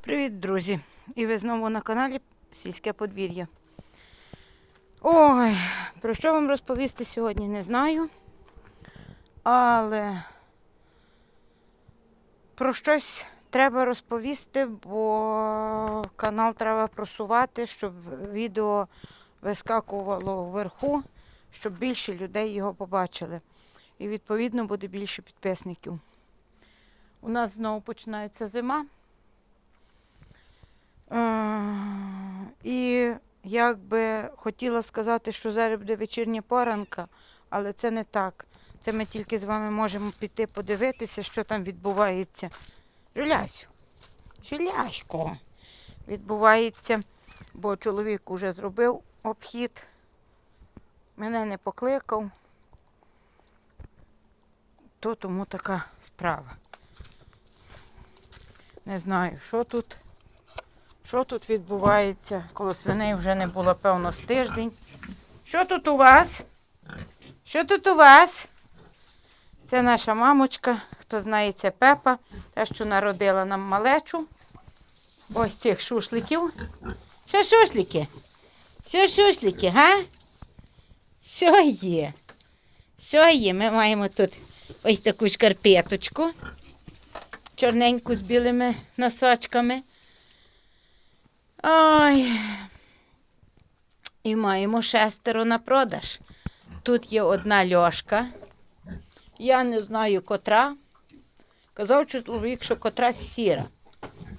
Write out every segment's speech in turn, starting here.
Привіт, друзі! І ви знову на каналі Сільське подвір'я. Ой, про що вам розповісти сьогодні, не знаю. Але про щось треба розповісти, бо канал треба просувати, щоб відео вискакувало вверху, щоб більше людей його побачили. І відповідно буде більше підписників. У нас знову починається зима. І як би хотіла сказати, що зараз буде вечірня поранка, але це не так. Це ми тільки з вами можемо піти подивитися, що там відбувається. Жулясю, Жулясько, відбувається, бо чоловік вже зробив обхід, мене не покликав, то тому така справа. Не знаю, що тут. Що тут відбувається? Коло свиней вже не було, певно, з тиждень. Що тут у вас? Що тут у вас? Це наша мамочка, хто знає, це Пепа, та, що народила нам малечу. Ось цих шушликів. Що шушлики? Що шушлики, га? Що є? Що є? Ми маємо тут ось таку шкарпеточку, чорненьку з білими носочками. Ой. І маємо шестеро на продаж. Тут є одна льошка. Я не знаю котра. Казав чоловік, що котра сіра.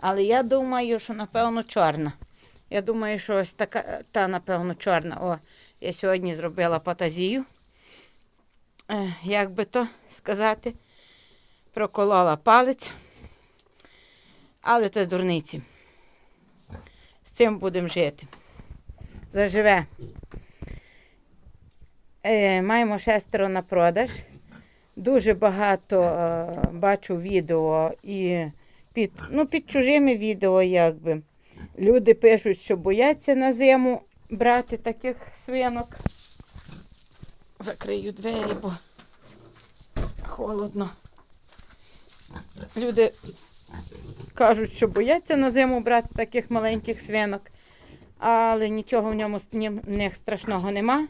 Але я думаю, що напевно чорна. Я думаю, що ось така, та, напевно, чорна. О, я сьогодні зробила патазію. Е, як би то сказати, проколола палець. Але це дурниці. Цим будемо жити. Заживе. Е, маємо шестеро на продаж. Дуже багато е, бачу відео і під, ну, під чужими відео, якби. Люди пишуть, що бояться на зиму брати таких свинок. Закрию двері, бо холодно. Люди кажуть, що бояться на зиму брати таких маленьких свинок, але нічого в ньому в них страшного нема.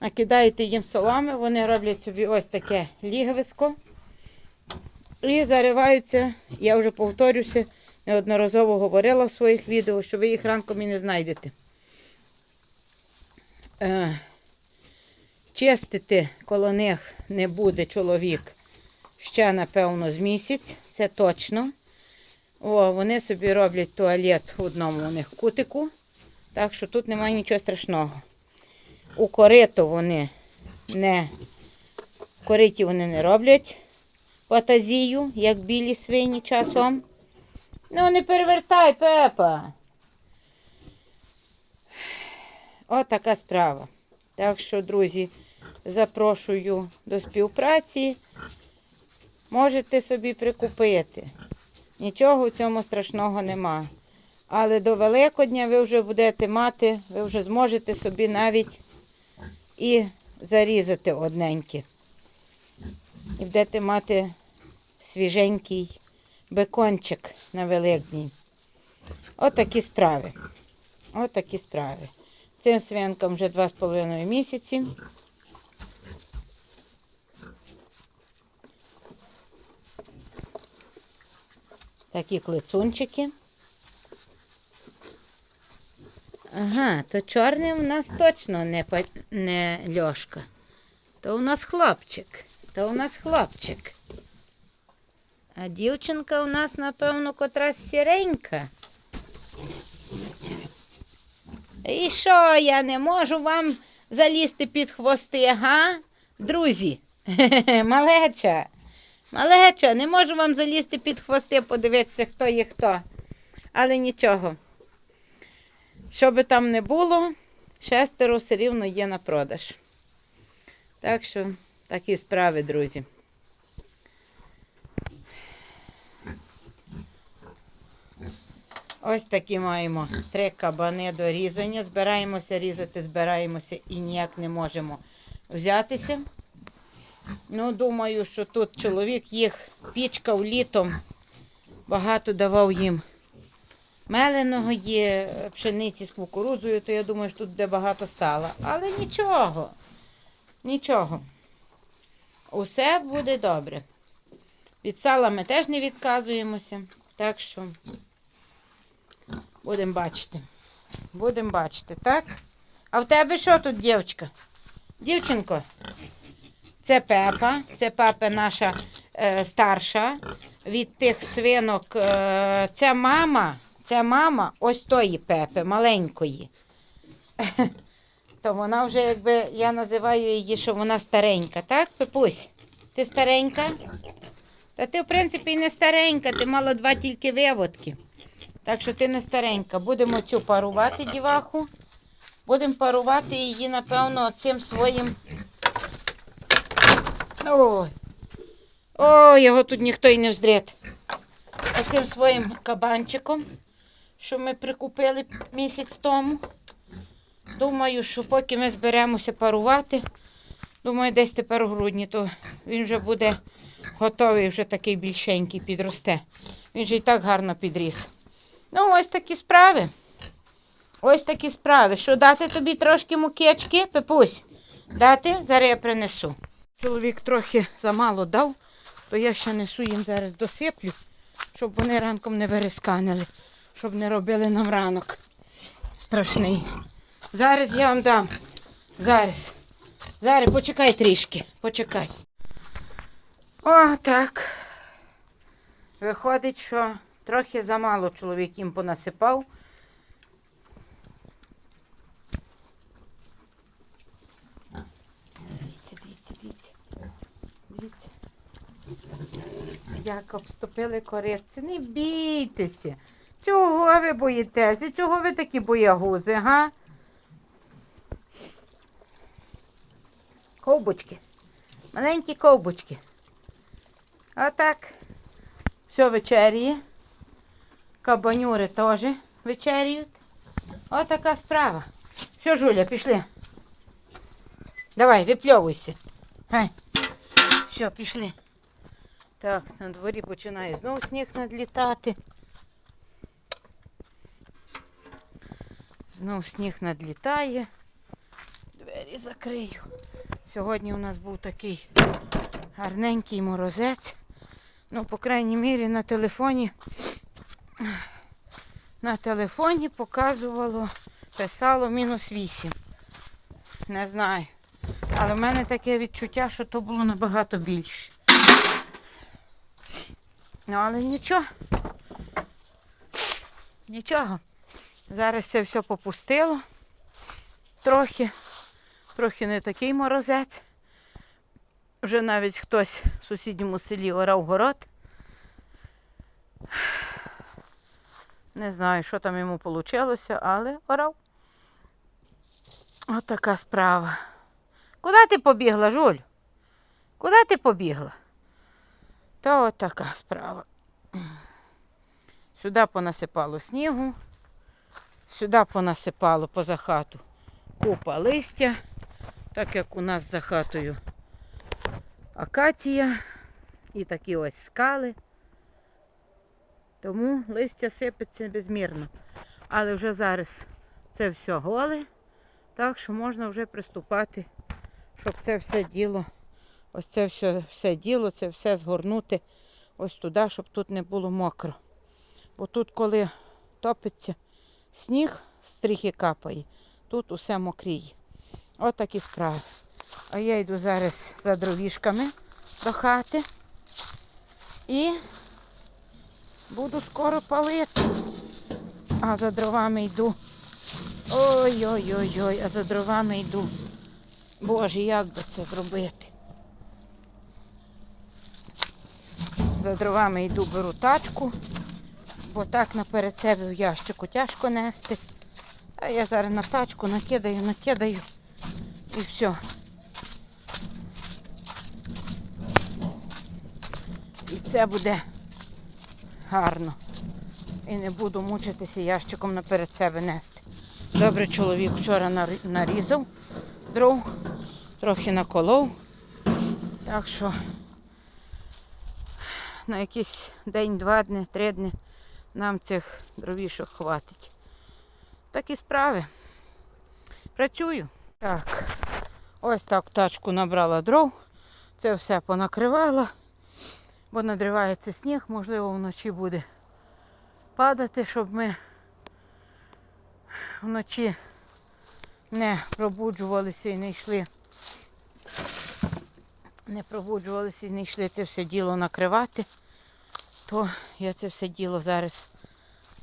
А кидаєте їм соломи, вони роблять собі ось таке лігвисько і зариваються. Я вже повторюся, неодноразово говорила в своїх відео, що ви їх ранком і не знайдете. Е, чистити коло них не буде чоловік ще, напевно, з місяць, це точно. О, вони собі роблять туалет в одному у них кутику, так що тут немає нічого страшного. У корито вони не кориті вони не роблять патазію, як білі свині часом. Ну, не перевертай, Пепа. От така справа. Так що, друзі, запрошую до співпраці. Можете собі прикупити. Нічого в цьому страшного нема. Але до Великодня ви вже будете мати, ви вже зможете собі навіть і зарізати одненьке. І будете мати свіженький бекончик на Великдень. Отакі справи. Отакі справи. Цим свинкам вже два з половиною місяці. Такі клицунчики. Ага, то чорний у нас точно не, не льошка. То у нас хлопчик. То у нас хлопчик. А дівчинка у нас, напевно, котрась сіренька. І що, я не можу вам залізти під хвости, га? Друзі, малеча. Малеча, не можу вам залізти під хвости, подивитися, хто є хто. Але нічого. Що би там не було, шестеро все рівно є на продаж. Так що такі справи, друзі. Ось такі маємо три кабани до різання. Збираємося різати, збираємося і ніяк не можемо взятися. Ну, думаю, що тут чоловік їх пічкав літом, багато давав їм меленого є, пшениці з кукурудзою, то я думаю, що тут буде багато сала. Але нічого. Нічого. Усе буде добре. Від сала ми теж не відказуємося. Так що будемо бачити. Будемо бачити, так? А в тебе що тут, дівчинка? Дівчинко, це Пепа, це папа наша е, старша від тих свинок. Е, це мама, це мама ось тої Пепи, маленької. То вона вже, якби я називаю її, що вона старенька, так, Пепусь? Ти старенька? Та ти, в принципі, не старенька, ти мала два тільки виводки. Так що ти не старенька. Будемо цю парувати діваху. Будемо парувати її, напевно, цим своїм. Ой. Ой, його тут ніхто й не вздрить. Оцим своїм кабанчиком, що ми прикупили місяць тому. Думаю, що поки ми зберемося парувати, думаю, десь тепер у грудні, то він вже буде готовий, вже такий більшенький підросте. Він же і так гарно підріс. Ну, ось такі справи. Ось такі справи. Що дати тобі трошки мукечки, Пепусь? Дати? Зараз я принесу. Чоловік трохи замало дав, то я ще несу їм зараз досиплю, щоб вони ранком не вирисканили, щоб не робили нам ранок страшний. Зараз я вам дам. Зараз. Зараз почекай трішки. Почекай. О, так. Виходить, що трохи замало чоловік їм понасипав. Як обступили кориці. Не бійтеся. Чого ви боїтеся? Чого ви такі боягузи, га? Ковбочки. Маленькі ковбочки. Отак. Все вечеріє. Кабанюри теж вечеріють. Отака справа. Все, Жуля, пішли. Давай, випльовуйся. Все, пішли. Так, на дворі починає знову сніг надлітати. Знов сніг надлітає. Двері закрию. Сьогодні у нас був такий гарненький морозець. Ну, по крайній мірі, на телефоні. На телефоні показувало, писало мінус 8. Не знаю. Але в мене таке відчуття, що то було набагато більше. Ну, але нічого. Нічого. Зараз це все попустило. Трохи, трохи не такий морозець. Вже навіть хтось в сусідньому селі орав город. Не знаю, що там йому вийшло, але орав. Отака справа. Куди ти побігла, Жуль? Куди ти побігла? Та от така справа. Сюди понасипало снігу, сюди понасипало поза хату купа листя, так як у нас за хатою акація і такі ось скали. Тому листя сипеться безмірно. Але вже зараз це все голе, так що можна вже приступати, щоб це все діло, ось це все, все діло, це все згорнути ось туди, щоб тут не було мокро. Бо тут, коли топиться сніг, стріхи капає, тут усе мокріє. Отакі справи. А я йду зараз за дровішками до хати і буду скоро палити. А за дровами йду. Ой-ой-ой-ой, а за дровами йду. Боже, як би це зробити? За дровами йду, беру тачку, бо так наперед себе в ящику тяжко нести. А я зараз на тачку накидаю, накидаю і все. І це буде гарно. І не буду мучитися ящиком наперед себе нести. Добре, чоловік вчора нарізав дров, трохи наколов. Так що на якийсь день, два дні, три дні нам цих дровішок хватить. Такі справи. Працюю. Так, ось так тачку набрала дров. Це все понакривала, бо надривається сніг, можливо, вночі буде падати, щоб ми вночі не пробуджувалися і не йшли. Не пробуджувалися і не йшли це все діло накривати, то я це все діло зараз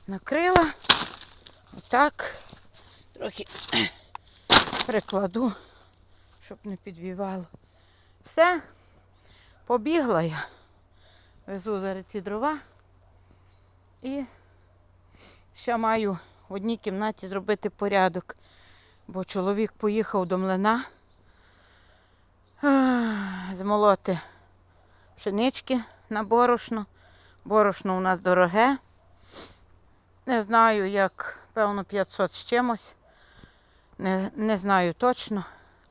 накрила. Отак. Трохи прикладу, щоб не підвівало. Все, побігла я. Везу зараз ці дрова і ще маю в одній кімнаті зробити порядок, бо чоловік поїхав до млина змолоти пшенички на борошно. Борошно у нас дороге. Не знаю, як, певно, 500 з чимось. Не, не знаю точно,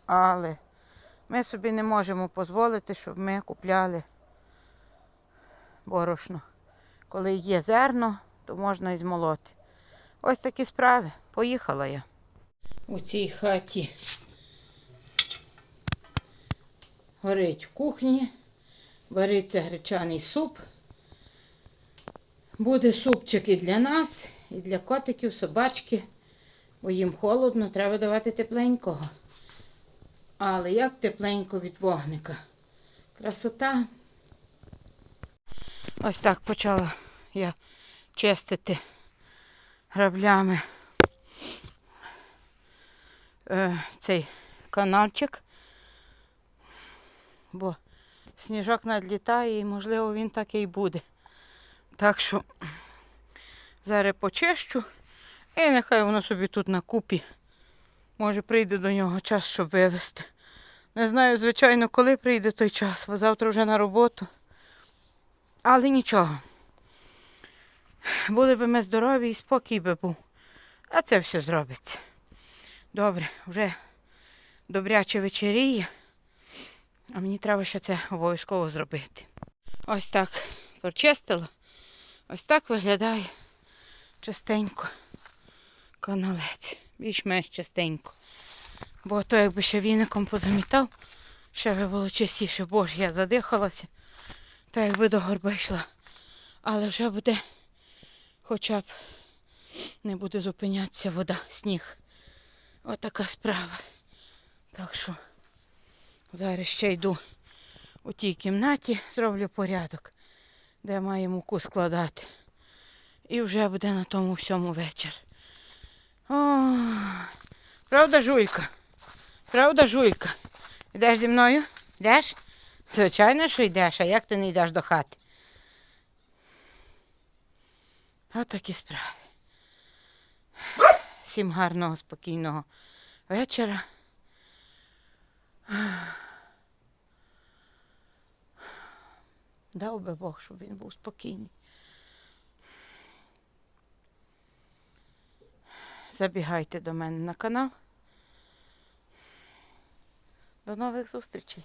але ми собі не можемо дозволити, щоб ми купляли борошно. Коли є зерно, то можна і змолоти. Ось такі справи. Поїхала я. У цій хаті горить в кухні, вариться гречаний суп. Буде супчик і для нас, і для котиків, собачки, бо їм холодно, треба давати тепленького. Але як тепленько від вогника. Красота. Ось так почала я чистити граблями е, цей каналчик, бо сніжок надлітає і, можливо, він так і буде. Так що зараз почищу і нехай воно собі тут на купі. Може прийде до нього час, щоб вивезти. Не знаю, звичайно, коли прийде той час, бо завтра вже на роботу. Але нічого. Були б ми здорові і спокій би був. А це все зробиться. Добре, вже добряче вечеріє. А мені треба ще це обов'язково зробити. Ось так прочистила. Ось так виглядає частенько каналець. Більш-менш частенько. Бо то якби ще віником позамітав, ще би було чистіше. Боже, я задихалася, то якби до горби йшла. Але вже буде хоча б не буде зупинятися вода, сніг. Отака справа. Так що зараз ще йду у тій кімнаті, зроблю порядок, де маю муку складати. І вже буде на тому всьому вечір. О, правда, жуйка? Правда, жуйка? Йдеш зі мною? Йдеш? Звичайно, що йдеш, а як ти не йдеш до хати? От такі справи. Всім гарного, спокійного вечора. Дав би Бог, щоб він був спокійний. Забігайте до мене на канал. До нових зустрічей.